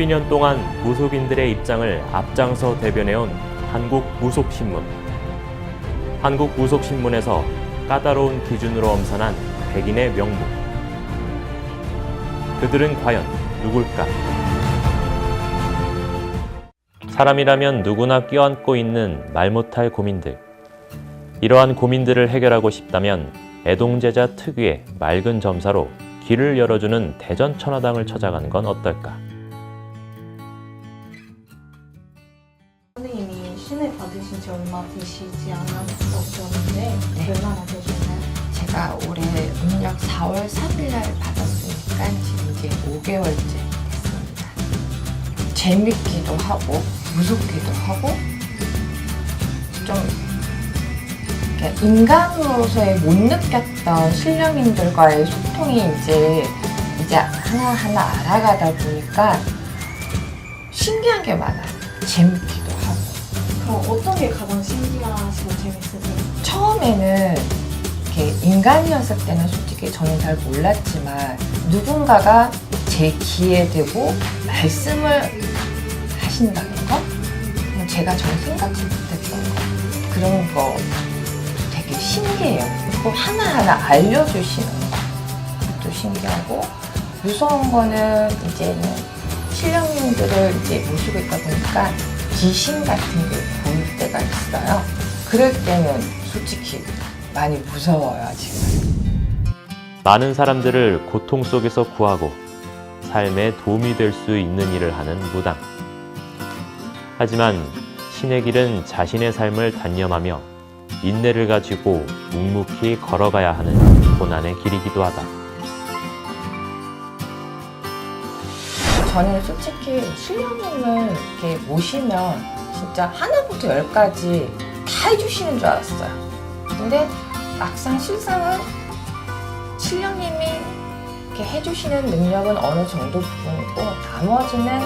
12년 동안 무속인들의 입장을 앞장서 대변해온 한국무속신문. 한국무속신문에서 까다로운 기준으로 엄선한 백인의 명부. 그들은 과연 누굴까? 사람이라면 누구나 껴안고 있는 말 못할 고민들. 이러한 고민들을 해결하고 싶다면 애동제자 특유의 맑은 점사로 길을 열어주는 대전 천하당을 찾아가는 건 어떨까? 신을 받으신 지 얼마 되시지 않았었는데 얼마나 되셨나요? 제가 올해 음력 4월 3일 날 받았으니까 지금 이제 5개월째 됐습니다. 재밌기도 하고 무섭기도 하고 좀 이렇게 인간으로서의 못 느꼈던 신령인들과의 소통이 이제 이제 하나 하나 알아가다 보니까 신기한 게 많아요. 그럼 게 가장 신기하시고 재밌으세요? 처음에는 이렇게 인간이었을 때는 솔직히 저는 잘 몰랐지만 누군가가 제 귀에 대고 말씀을 하신다는 거? 제가 전혀 생각지 못했던 거. 그런 거 되게 신기해요. 그거 하나하나 알려주시는 거. 그것도 신기하고 무서운 거는 이제는 신령님들을 이제 모시고 있다 보니까 귀신 같은 게 보일 때가 있어요. 그럴 때는 솔직히 많이 무서워요, 지금. 많은 사람들을 고통 속에서 구하고 삶에 도움이 될 수 있는 일을 하는 무당. 하지만 신의 길은 자신의 삶을 단념하며 인내를 가지고 묵묵히 걸어가야 하는 고난의 길이기도 하다. 저는 솔직히 신령님을 이렇게 모시면 진짜 하나부터 열까지 다 해주시는 줄 알았어요. 근데 막상 실상은 신령님이 이렇게 해주시는 능력은 어느 정도 부분이고 나머지는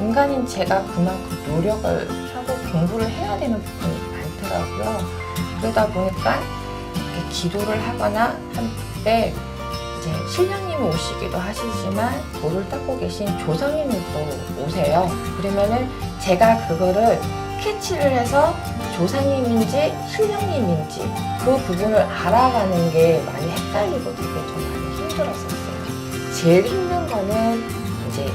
인간인 제가 그만큼 노력을 하고 공부를 해야 되는 부분이 많더라고요. 그러다 보니까 이렇게 기도를 하거나 할때 이제 신령님이 오시기도 하시지만 돌을 닦고 계신 조상님들도 오세요. 그러면은 제가 그거를 캐치를 해서 조상님인지 신령님인지 그 부분을 알아가는 게 많이 헷갈리고 되게 좀 많이 힘들었었어요. 제일 힘든 거는 이제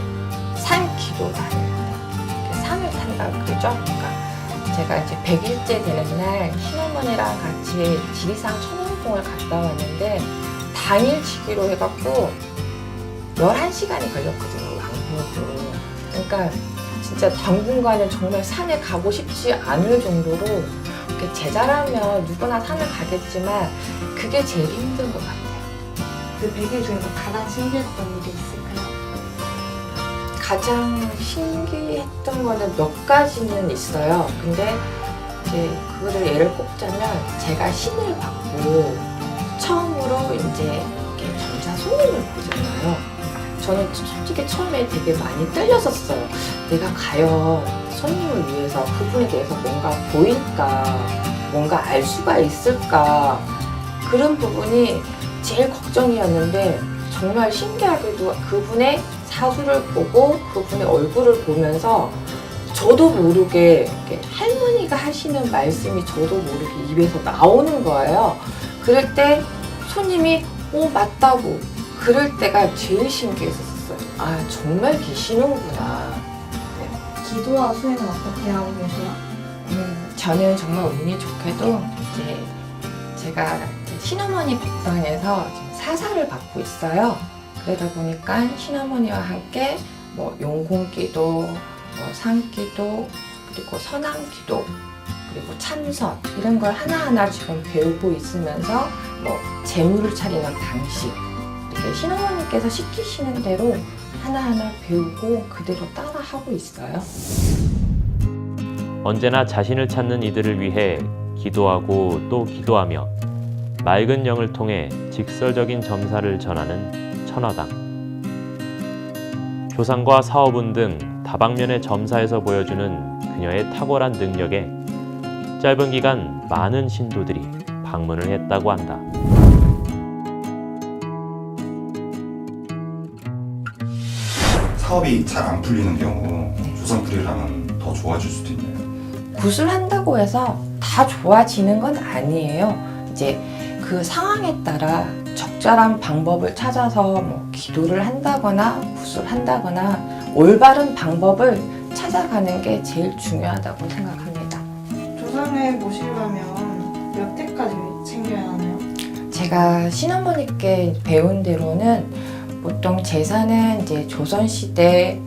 산 기도 다닐 때 산을 탄다 그러죠. 그러니까 제가 이제 100일째 되는 날 신어머니랑 같이 지리산 천왕봉을 갔다 왔는데 당일 치기로 해갖고 11시간이 걸렸거든요, 왕복으로. 그러니까 진짜 당분간은 정말 산에 가고 싶지 않을 정도로 이렇게 제자라면 누구나 산을 가겠지만 그게 제일 힘든 것 같아요. 그 100일 중에서 가장 신기했던 일이 있을까요? 가장 신기했던 거는 몇 가지는 있어요. 근데 이제 그거를 예를 꼽자면 제가 신을 받고 처음으로 이제 이렇게 점자 손님을 보잖아요. 저는 솔직히 처음에 되게 많이 떨렸었어요. 내가 과연 손님을 위해서 그분에 대해서 뭔가 보일까, 뭔가 알 수가 있을까 그런 부분이 제일 걱정이었는데 정말 신기하게도 그분의 사주를 보고 그분의 얼굴을 보면서 저도 모르게 할머니가 하시는 말씀이 저도 모르게 입에서 나오는 거예요. 그럴 때 손님이 오 맞다고 그럴 때가 제일 신기했었어요. 아 정말 계시는구나. 기도와 수행은 어떻게 하고 계세요? 음, 저는 정말 운이 좋게도 이제 제가 신어머니 법당에서 지금 사사를 받고 있어요. 그러다 보니까 신어머니와 함께 뭐 용공기도, 뭐 상기도, 그리고 선왕기도, 그리고 참선 이런 걸 하나하나 지금 배우고 있으면서 뭐 재물을 차리는 방식 이렇게 신어머니께서 시키시는 대로 하나하나 배우고 그대로 따라하고 있어요. 언제나 자신을 찾는 이들을 위해 기도하고 또 기도하며 맑은 영을 통해 직설적인 점사를 전하는 천하당. 조상과 사업운 등 다방면의 점사에서 보여주는 그녀의 탁월한 능력에 짧은 기간 많은 신도들이 방문을 했다고 한다. 사업이 잘 안 풀리는 경우 하면 더 좋아질 수도 있네요. 구슬한다고 해서 다 좋아지는 건 아니에요. 이제 그 상황에 따라 적절한 방법을 찾아서 뭐 기도를 한다거나 구슬한다거나 올바른 방법을 찾아가는 게 제일 중요하다고 생각합니다. 조상을 모시려면 몇 대까지 챙겨야 하나요? 제가 신어머니께 배운 대로는 보통 제사는 이제 조선시대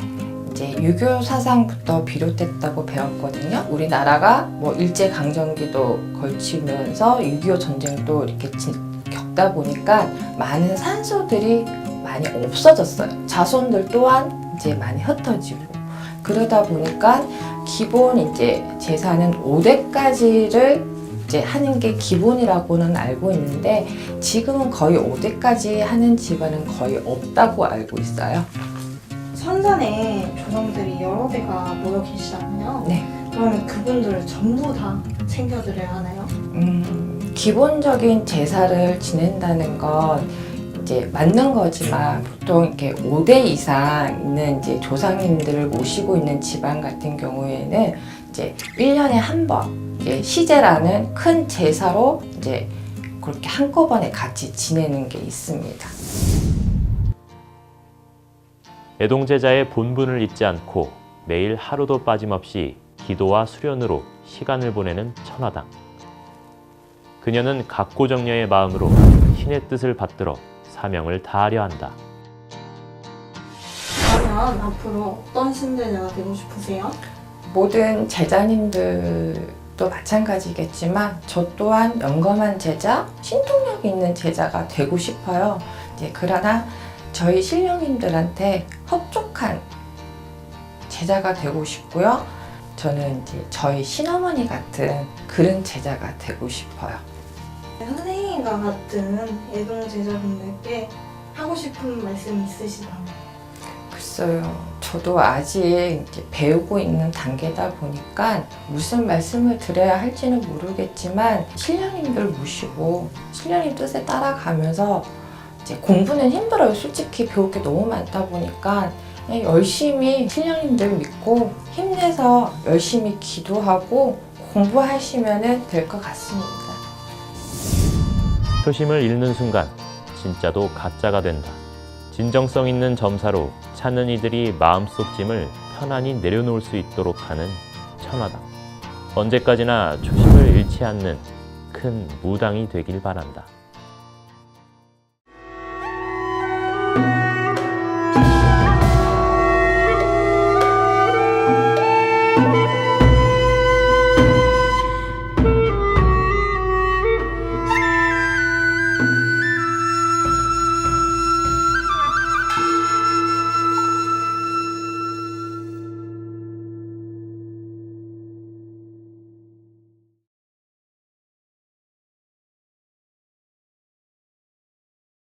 이제 유교 사상부터 비롯됐다고 배웠거든요. 우리나라가 뭐 일제 강점기도 걸치면서 6.25 전쟁도 이렇게 진- 겪다 보니까 많은 산소들이 많이 없어졌어요. 자손들 또한 이제 많이 흩어지고 그러다 보니까 기본 이제 제사는 5대까지를 이제 하는 게 기본이라고는 알고 있는데 지금은 거의 5대까지 하는 집안은 거의 없다고 알고 있어요. 선산에 조상들이 여러 대가 모여 계시잖아요. 네. 그러면 그분들을 전부 다 챙겨드려야 하나요? 음, 기본적인 제사를 지낸다는 건 이제 맞는 거지만 보통 이렇게 5대 이상 있는 이제 조상님들을 모시고 있는 집안 같은 경우에는 이제 1년에 한 번 이제 시제라는 큰 제사로 이제 그렇게 한꺼번에 같이 지내는 게 있습니다. 애동제자의 본분을 잊지 않고 매일 하루도 빠짐없이 기도와 수련으로 시간을 보내는 천하당. 그녀는 각고정녀의 마음으로 신의 뜻을 받들어 사명을 다하려 한다. 그러면 앞으로 어떤 신제자가 되고 싶으세요? 모든 제자님들도 마찬가지겠지만 저 또한 영검한 제자, 신통력 있는 제자가 되고 싶어요. 이제 그러나 저희 신령님들한테 흡족한 제자가 되고 싶고요. 저는 이제 저희 신어머니 같은 그런 제자가 되고 싶어요. 선생님과 같은 애동 제자분들께 하고 싶은 말씀 있으시다면? 글쎄요. 저도 아직 배우고 있는 단계다 보니까 무슨 말씀을 드려야 할지는 모르겠지만 신령님들 모시고 신령님 뜻에 따라가면서 이제 공부는 힘들어요. 솔직히 배울 게 너무 많다 보니까 열심히 신령님들 믿고 힘내서 열심히 기도하고 공부하시면 될 것 같습니다. 초심을 잃는 순간 진짜도 가짜가 된다. 진정성 있는 점사로 찾는 이들이 마음속 짐을 편안히 내려놓을 수 있도록 하는 천하당. 언제까지나 초심을 잃지 않는 큰 무당이 되길 바란다.